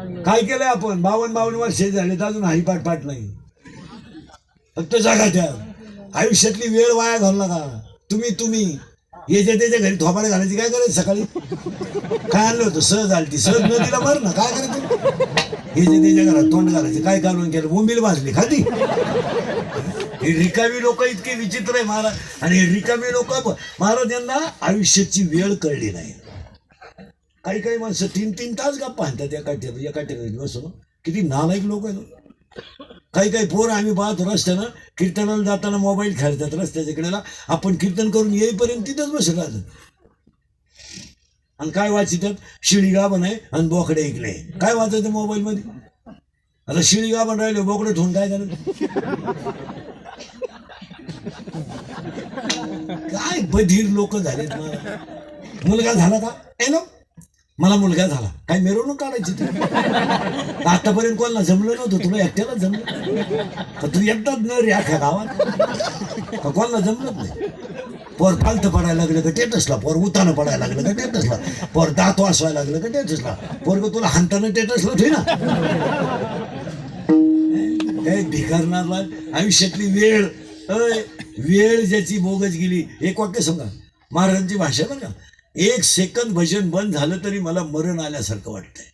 काय केलंय आपण? बावन्न बावन्न वर्ष झाले तर अजून हरिपाठ पाठ नाही. फक्त जागा त्या आयुष्यातली वेळ वाया घालू नका. तुम्ही तुम्ही. याच्या त्याच्या घरी थोबाडे घालायची काय करायचं सकाळी? काय आणलं होतं? सहज आलती. ती सहज तिला मार ना. काय करायचं? याच्या त्याच्या घरात तोंड घालायचं. काय घालून केलं? बोंबील भाजली. खाती? हे रिकामी लोक इतके विचित्र आहे महाराज. आणि हे रिकामी लोक महाराज यांना आयुष्याची वेळ कळली नाही. काही काही माणसं तीन तीन तास गप्पा आणतात एका ठिकाणी एका ठिकाणी बसून. किती नालायक लोक आहेत. काही काही पोर आम्ही पाहतो रस्त्यानं कीर्तनाला जाताना मोबाईल खेळतात रस्त्याच्या कडेला आपण कीर्तन करून येईपर्यंत तिथंच बसत आणि काय वाचितात शिळी गाभण आहे आणि बोकडे ऐकले काय वाचायचं मोबाईलमध्ये आता शिळी गाभण राहिले बोकडे ठेवून काय झालं काय बधीर लोक झालेत मला मुलगा झाला का? ए ना? मला मुलगा झाला. काय मिरवणूक काढायची तू आतापर्यंत कोणाला जमलं नव्हतं. तुला एकट्याला जमलं. तू एकटाच न रे अख्या गावात. का कोणाला जमलंच नाही. पोर पालथं पडायला लागलं का टेटसला पोर उतानं पडायला लागलं का टेटसला पोर दात वासवायला लागलं का टेटसला पोरग तुला हाणताना टेटसला ठीक ना. काय भिकारणारला आयुष्यातली वेळ. अय, वेळ ज्याची बोगच गेली. एक वाक्य सांगा. महाराजांची भाषा बघा. एक सेकंद भजन बंद झालं तरी मला मरण आल्यासारखं वाटतंय.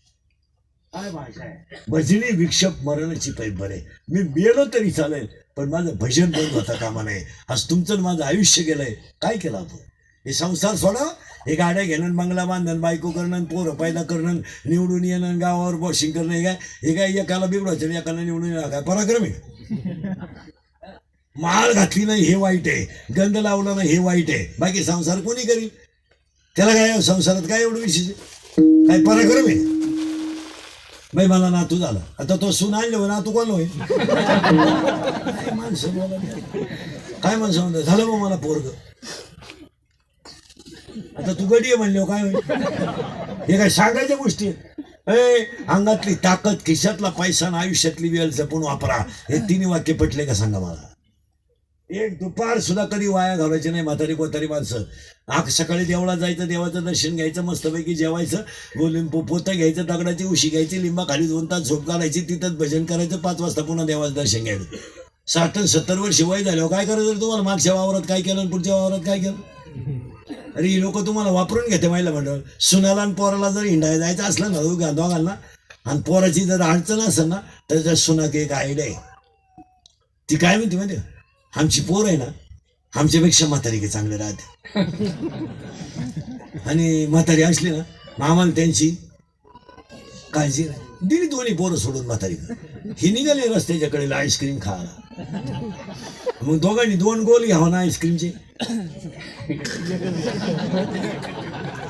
काय भाषा आहे? भजनी विक्षप मरणाची पैबर आहे. मी मेलो तरी चालेल पण माझं भजन बंद होता कामा नये. आज तुमचं माझं आयुष्य गेलंय. काय केलं आपण? हे संसार सोडा. हे गाड्या घेणं बंगला बांधणं बायको करणं पोरं पैदा करणं निवडून येणं गावावर वॉशिंग करणं हे काय? हे काय एकाला बिघडवायचं एकाला निवडून येणं? काय पराक्रम? आहे माळ घातली नाही हे वाईट आहे. गंध लावला नाही हे वाईट आहे. बाकी संसार कोणी करील? त्याला काय संसारात काय एवढं विशेष काय पराक्रम आहे? बाई मला नातू झाला. आता तो सून आणले हो नातू कोण होईल? काय माणसं बोलायला? काय माणसं म्हणतात झालं मग मला पोरग. आता तू गडी आहे म्हणले काय होईल? हे काय सांगायच्या गोष्टी आहेत? ए अंगातली ताकद खिशातला पैसा आणि आयुष्यातली वेळ जपून वापरा. हे तिन्ही वाक्य पटले का सांगा मला? एक दुपार सुद्धा कधी वाया घालायची नाही म्हातारी कोतारी माणसं. आग सकाळी देवळात जायचं देवाचं दर्शन घ्यायचं मस्तपैकी जेवायचं गोलिंब पोतं घ्यायचं दगडाची उशी घ्यायची लिंबा खाली दोन तास झोप घालायची तिथंच भजन करायचं पाच वाजता पुन्हा देवाचं दर्शन घ्यायचं. साठ सत्तर वर्ष वय झाल्यावर हो, काय करायचं तुम्हाला? मागच्या वावरात काय केलं आणि पुढच्या वावरात काय केलं? अरे ही लोक तुम्हाला वापरून घेते महिला मंडळ. सुनाला आणि पोराला जर हिंडायला जायचं असलं ना दोघा घालना आणि पोराची जर अडचण असेल ना तर त्या सुनाक एक आयडिया आहे. ती काय म्हणते माहिती आमची पोर आहे ना आमच्यापेक्षा म्हातारी काही चांगले राहते. आणि म्हातारी असली ना मग आम्हाला त्यांची काळजी नाही. दिली दोन्ही पोरं सोडून म्हातारी ही निघाली रस्त्याच्याकडे आईस्क्रीम खायला. मग दोघांनी दोन गोल घ्यावं ना आईस्क्रीमचे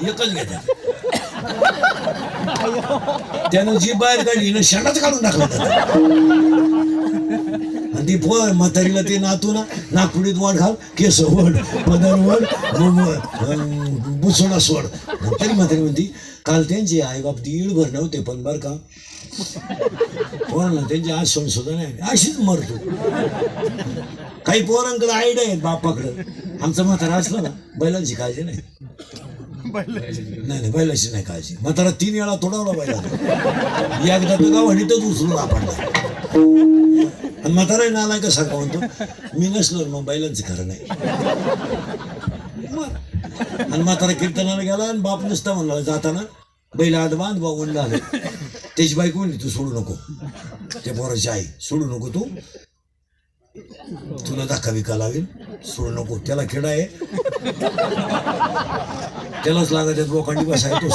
एकच घेतात. त्यानं जी बाहेर काढली ना शेणाच काढून टाकला आणि ती पोर म्हातारीला ते नातू ना नागपुडीत वाढ घाल केस वड पदर वड बुसोडा सोड. तरी म्हातारी म्हणती काल त्यांची आई बाप दीडभर नव्हते पण बरं का. पोरांना त्यांची आज सोड सुद्धा नाही अशीच मरतो. काही पोरांकडे आयडिया आहेत बापाकडं. आमचं म्हातारा असलं ना बैलांची काळजी नाही. नाही नाही बैलाची नाही काळजी. म्हातारा तीन वेळा तोडावला बैला एकदा तर गाव उचलून आपणला आणि म्हातारा नाला का सारखा म्हणतो मी नसलो मग बैलांचं खरं नाही. मग. आणि म्हातारा कीर्तनाला गेला आणि बाप नुसता म्हणला जाताना बैल आत बांध बा आले त्याची बायको म्हणली तू सोडू नको. त्या पोराची आई सोडू नको तू. तुला धक्का विका लागेल. सोडू नको. त्याला खेळ आहे. त्यालाच लागत आहेत लोकांनी बसाय तो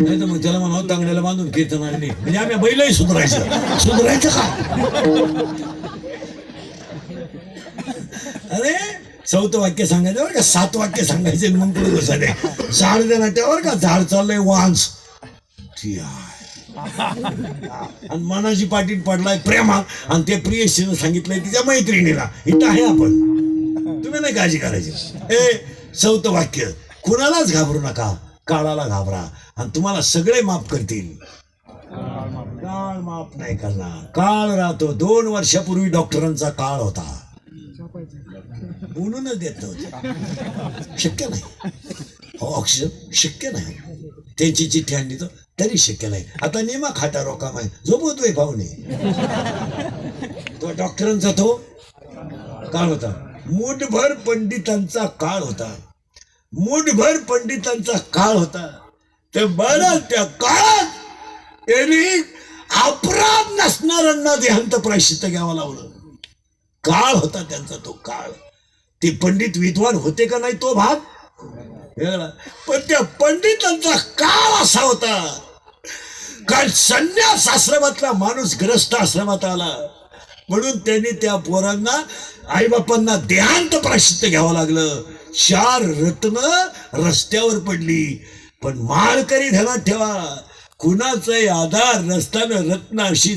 नाही तर मग त्याला म्हणा तांगड्याला बांधून कीर्तन म्हणजे आम्ही बैलही सुधारायचं. सुधारायचं का? अरे चौथं वाक्य सांगायचं बरं का? सात वाक्य सांगायचे मग पुढे बसायचे. झाड दे नाट्यावर का? झाड चाललंय वांस. ठी आणि मनाची पाटीत पडलाय प्रेमा आणि ते प्रियशीनं सांगितलंय तिच्या मैत्रिणीला. इथं आहे आपण. तुम्ही नाही काळजी करायची. ए चौथं वाक्य. कुणालाच घाबरू नका. काळाला घाबरा. आणि तुम्हाला सगळे माफ करतील. काळ माफ नाही करणार. काळ राहतो. दोन वर्षापूर्वी डॉक्टरांचा काळ होता. बोलूनच देत नव्हते. शक्य नाही. हो, ऑक्सिजन शक्य नाही. त्यांची चिठ्ठी आणली तर तरी शक्य नाही. आता नेमा खाटा रोकाम आहे झोपवतोय पाहुणे? तो डॉक्टरांचा तो काळ होता. मुठभर पंडितांचा काळ होता. मुठभर पंडितांचा काळ होता. ते बरं त्या काळात त्यांनी अपराध नसणाऱ्यांना देहांत प्रायश्चित घ्यावं लावलं. काळ होता त्यांचा तो काळ. ते पंडित विद्वान होते का नाही तो भाग? त्या पंडितांचा काळ असा होता. कारण संन्यास आश्रमातला माणूस ग्रस्त आश्रमात आला. म्हणून त्यांनी त्या पोरांना आईबापांना देहांत प्राशित्य घ्यावं लागलं. चार रत्न रस्त्यावर पडली. पण माळकरी ध्यानात ठेवा. कुणाचाही आधार नसताना रत्न अशी